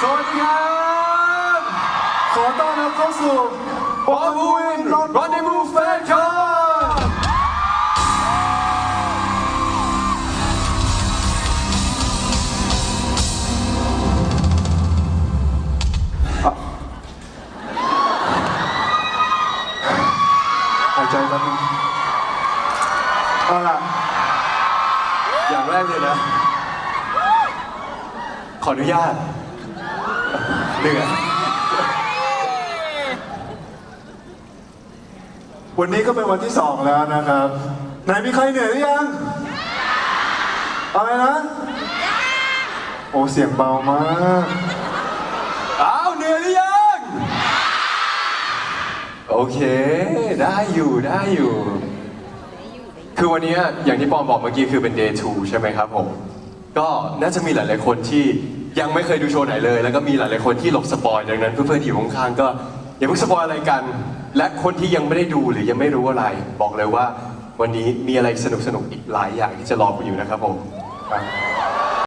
สวัสดีครับ ขอต้อนรับเข้าสู่บอลบูวินรอนเดบูแฟนคลับหายใจแป๊บนึงเอาล่ะ อย่างแรกเลยนะ ขออนุญาต เหนื่อยวันนี้ก็เป็นวันที่สองแล้วนะครับไหนมีใครเหนื่อยหรือยังอะไรนะโอ้เสียงเบามากอ้าวเหนื่อยหรือยังโอเค ได้อยู่ได้อยู่ คือวันนี้อย่างที่ปอมบอกเมื่อกี้คือเป็น day 2 ใช่ไหมครับผม ก็น่าจะมีหลาย ๆ คนที่ ยังไม่เคยดูโชว์ไหนเลย แล้วก็มีหลายๆคนที่หลบสปอยดังนั้นเพื่อนๆที่อยู่ข้างๆก็อย่าเพิ่งสปอยอะไรกัน และคนที่ยังไม่ได้ดูหรือยังไม่รู้อะไร บอกเลยว่า วันนี้มีอะไรสนุกๆอีกหลายอย่างที่จะรอคุณอยู่นะครับผมครับ